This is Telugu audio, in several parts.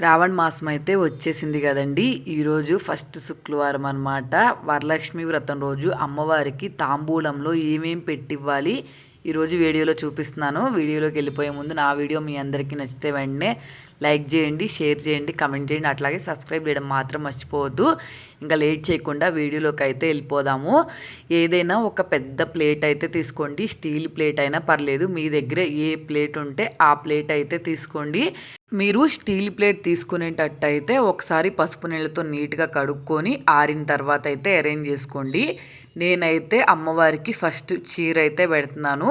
శ్రావణ మాసం అయితే వచ్చేసింది కదండి. ఈరోజు ఫస్ట్ శుక్రవారం అనమాట వరలక్ష్మి వ్రతం రోజు అమ్మవారికి తాంబూలంలో ఏమేం పెట్టివ్వాలి ఈరోజు వీడియోలో చూపిస్తున్నాను. వీడియోలోకి వెళ్ళిపోయే ముందు నా వీడియో మీ అందరికీ నచ్చితే వెంటనే లైక్ చేయండి షేర్ చేయండి కమెంట్ చేయండి. అట్లాగే సబ్స్క్రైబ్ చేయడం మాత్రం మర్చిపోవద్దు. ఇంకా లేట్ చేయకుండా వీడియోలోకి అయితే వెళ్ళిపోదాము. ఏదైనా ఒక పెద్ద ప్లేట్ అయితే తీసుకోండి. స్టీల్ ప్లేట్ అయినా పర్లేదు. మీ దగ్గర ఏ ప్లేట్ ఉంటే ఆ ప్లేట్ అయితే తీసుకోండి. మీరు స్టీల్ ప్లేట్ తీసుకునేటట్టయితే ఒకసారి పసుపు నీళ్ళతో నీట్గా కడుక్కొని ఆరిన తర్వాత అయితే అరేంజ్ చేసుకోండి. నేనైతే అమ్మవారికి ఫస్ట్ చీర అయితే పెడుతున్నాను.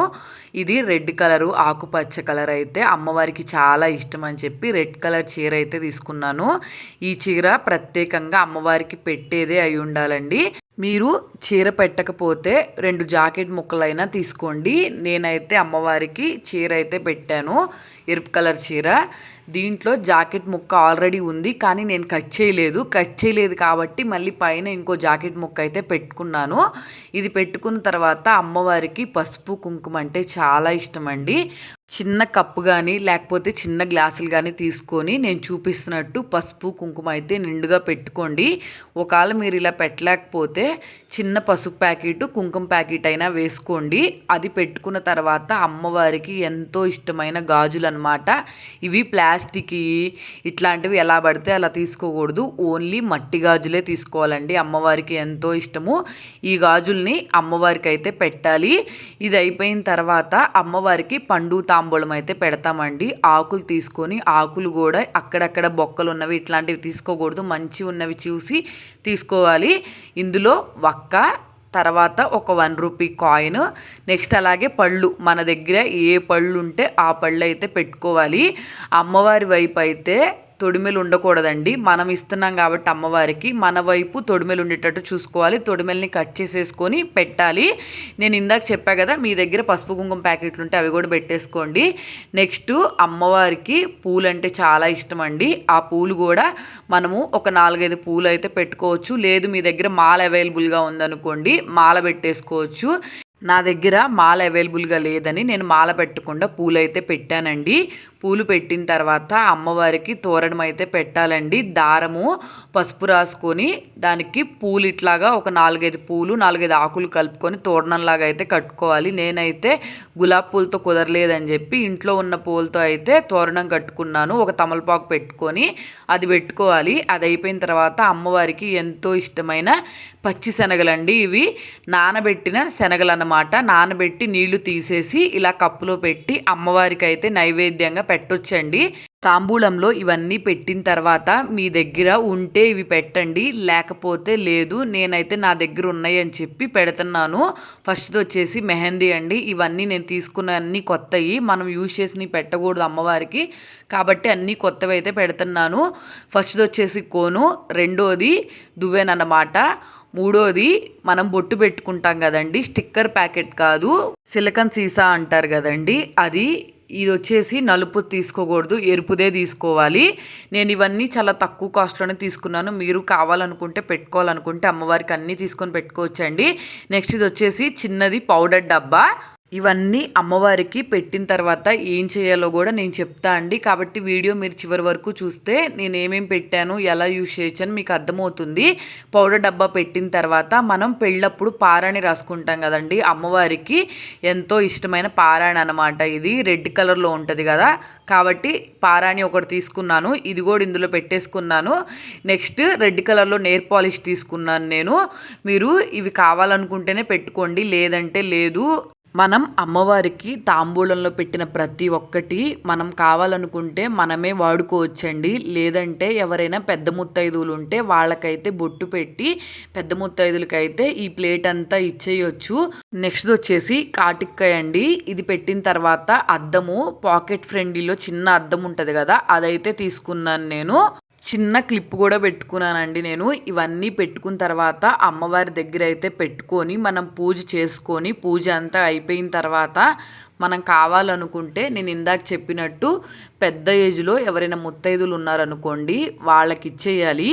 ఇది రెడ్ కలరు ఆకుపచ్చ కలర్ అయితే అమ్మవారికి చాలా ఇష్టం అని చెప్పి రెడ్ కలర్ చీర అయితే తీసుకున్నాను. ఈ చీర ప్రత్యేకంగా అమ్మవారికి పెట్టేదే అయి ఉండాలండి. మీరు చీర పెట్టకపోతే రెండు జాకెట్ ముక్కలైనా తీసుకోండి. నేనైతే అమ్మవారికి చీర అయితే పెట్టాను. ఎరుపు కలర్ చీర. దీంట్లో జాకెట్ ముక్క ఆల్రెడీ ఉంది కానీ నేను కట్ చేయలేదు. కట్ చేయలేదు కాబట్టి మళ్ళీ పైన ఇంకో జాకెట్ ముక్క అయితే పెట్టుకున్నాను. ఇది పెట్టుకున్న తర్వాత అమ్మవారికి పసుపు కుంకుమ అంటే చాలా ఇష్టం అండి చిన్న కప్పు కానీ లేకపోతే చిన్న గ్లాసులు కానీ తీసుకొని నేను చూపిస్తున్నట్టు పసుపు కుంకుమ అయితే నిండుగా పెట్టుకోండి. ఒకవేళ మీరు ఇలా పెట్టలేకపోతే చిన్న పసుపు ప్యాకెట్ కుంకుమ ప్యాకెట్ అయినా వేసుకోండి. అది పెట్టుకున్న తర్వాత అమ్మవారికి ఎంతో ఇష్టమైన గాజులు అనమాట ఇవి ప్లాస్టిక్ ఇట్లాంటివి ఎలా పడితే అలా తీసుకోకూడదు. ఓన్లీ మట్టి గాజులే తీసుకోవాలండి. అమ్మవారికి ఎంతో ఇష్టము. ఈ గాజుల్ని అమ్మవారికి అయితే పెట్టాలి. ఇది అయిపోయిన తర్వాత అమ్మవారికి పండు తాంబూలం అయితే పెడతామండి. ఆకులు తీసుకొని ఆకులు కూడా అక్కడక్కడ బొక్కలు ఉన్నవి ఇట్లాంటివి తీసుకోకూడదు. మంచి ఉన్నవి చూసి తీసుకోవాలి. ఇందులో వక్క తర్వాత ఒక వన్ రూపీ కాయిన్ నెక్స్ట్ అలాగే పళ్ళు. మన దగ్గర ఏ పళ్ళు ఉంటే ఆ పళ్ళు అయితే పెట్టుకోవాలి. అమ్మవారి వైపు అయితే తొడిమెలు ఉండకూడదండి మనం ఇస్తున్నాం కాబట్టి అమ్మవారికి మన వైపు తొడిమెలు ఉండేటట్టు చూసుకోవాలి. తొడిమెల్ని కట్ చేసేసుకొని పెట్టాలి. నేను ఇందాక చెప్పా కదా మీ దగ్గర పసుపు కుంకుమ ప్యాకెట్లు ఉంటే అవి కూడా పెట్టేసుకోండి. నెక్స్ట్ అమ్మవారికి పూలు అంటే చాలా ఇష్టం అండి ఆ పూలు కూడా మనము ఒక నాలుగైదు పూలు అయితే పెట్టుకోవచ్చు. లేదు మీ దగ్గర మాల అవైలబుల్గా ఉందనుకోండి మాల పెట్టేసుకోవచ్చు. నా దగ్గర మాల అవైలబుల్గా లేదని నేను మాల పెట్టకుండా పూలు అయితే పెట్టానండి. పూలు పెట్టిన తర్వాత అమ్మవారికి తోరణం అయితే పెట్టాలండి. దారము పసుపు రాసుకొని దానికి పూలు ఇట్లాగా ఒక నాలుగైదు పూలు నాలుగైదు ఆకులు కలుపుకొని తోరణంలాగా అయితే కట్టుకోవాలి. నేనైతే గులాబ్ పూలతో కుదరలేదని చెప్పి ఇంట్లో ఉన్న పూలతో అయితే తోరణం కట్టుకున్నాను. ఒక తమలపాకు పెట్టుకొని అది పెట్టుకోవాలి. అది అయిపోయిన తర్వాత అమ్మవారికి ఎంతో ఇష్టమైన పచ్చి శనగలండి ఇవి. నానబెట్టిన శనగలు అన్నమాట నానబెట్టి నీళ్ళు తీసేసి ఇలా కప్పులో పెట్టి అమ్మవారికి అయితే నైవేద్యంగా పెట్టొచ్చండి. తాంబూలంలో ఇవన్నీ పెట్టిన తర్వాత మీ దగ్గర ఉంటే ఇవి పెట్టండి. లేకపోతే లేదు నేనైతే నా దగ్గర ఉన్నాయి అని చెప్పి పెడుతున్నాను. ఫస్ట్ వచ్చేసి మెహందీ అండి. ఇవన్నీ నేను తీసుకున్న అన్ని కొత్తవి మనం యూజ్ చేసి పెట్టకూడదు అమ్మవారికి. కాబట్టి అన్నీ కొత్తవి అయితే పెడుతున్నాను. ఫస్ట్ వచ్చేసి కోను. రెండోది దువ్వెనన్నమాట. మూడోది మనం బొట్టు పెట్టుకుంటాం కదండి. స్టిక్కర్ ప్యాకెట్ కాదు. సిలికన్ సీసా అంటారు కదండి. అది ఇది వచ్చేసి నలుపు తీసుకోకూడదు ఎరుపుదే తీసుకోవాలి. నేను ఇవన్నీ చాలా తక్కువ కాస్ట్లోనే తీసుకున్నాను. మీరు కావాలనుకుంటే పెట్టుకోవాలనుకుంటే అమ్మవారికి అన్నీ తీసుకొని పెట్టుకోవచ్చండి. నెక్స్ట్ ఇది వచ్చేసి చిన్నది పౌడర్ డబ్బా. ఇవన్నీ అమ్మవారికి పెట్టిన తర్వాత ఏం చేయాలో కూడా నేను చెప్తా అండి. కాబట్టి వీడియో మీరు చివరి వరకు చూస్తే నేను ఏమేమి పెట్టాను ఎలా యూజ్ చేయొచ్చు అని మీకు అర్థమవుతుంది. పౌడర్ డబ్బా పెట్టిన తర్వాత మనం పెళ్ళప్పుడు పారాణి రాసుకుంటాం కదండి. అమ్మవారికి ఎంతో ఇష్టమైన పారాణి అనమాట ఇది. రెడ్ కలర్లో ఉంటుంది కదా. కాబట్టి పారాణి ఒకటి తీసుకున్నాను. ఇది కూడా ఇందులో పెట్టేసుకున్నాను. నెక్స్ట్ రెడ్ కలర్లో నేర్ పాలిష్ తీసుకున్నాను నేను. మీరు ఇవి కావాలనుకుంటేనే పెట్టుకోండి. లేదంటే లేదు. మనం అమ్మవారికి తాంబూలంలో పెట్టిన ప్రతి ఒక్కటి మనం కావాలనుకుంటే మనమే వాడుకోవచ్చండి. లేదంటే ఎవరైనా పెద్ద ముత్తైదువులు ఉంటే వాళ్ళకైతే బొట్టు పెట్టి పెద్ద ముత్తైదులకైతే ఈ ప్లేట్ అంతా ఇచ్చేయొచ్చు. నెక్స్ట్ వచ్చేసి కాటిక్కాయ అండి. ఇది పెట్టిన తర్వాత అద్దము పాకెట్ ఫ్రెండ్లీలో చిన్న అద్దం ఉంటుంది కదా అదైతే తీసుకున్నాను నేను. చిన్న క్లిప్ కూడా పెట్టుకున్నానండి నేను. ఇవన్నీ పెట్టుకున్న తర్వాత అమ్మవారి దగ్గర అయితే పెట్టుకొని మనం పూజ చేసుకొని పూజ అంతా అయిపోయిన తర్వాత మనం కావాలనుకుంటే నేను ఇందాక చెప్పినట్టు పెద్ద ఏజ్లో ఎవరైనా ముత్తైదులు ఉన్నారనుకోండి వాళ్ళకి ఇచ్చేయాలి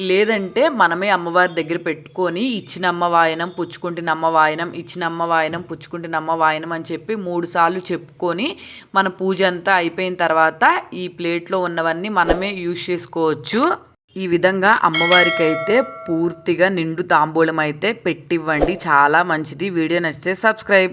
లేదంటే మనమే అమ్మవారి దగ్గర పెట్టుకొని ఇచ్చిన అమ్మవాయనం పుచ్చుకుంటున్న అమ్మవాయనం ఇచ్చిన అమ్మవాయనం పుచ్చుకుంటున్న అమ్మవాయనం అని చెప్పి మూడు సార్లు చెప్పుకొని మన పూజ అంతా అయిపోయిన తర్వాత ఈ ప్లేట్లో ఉన్నవన్నీ మనమే యూజ్ చేసుకోవచ్చు. ఈ విధంగా అమ్మవారికి అయితే పూర్తిగా నిండు తాంబూలం అయితే పెట్టివ్వండి. చాలా మంచిది. వీడియో నచ్చితే సబ్స్క్రైబ్.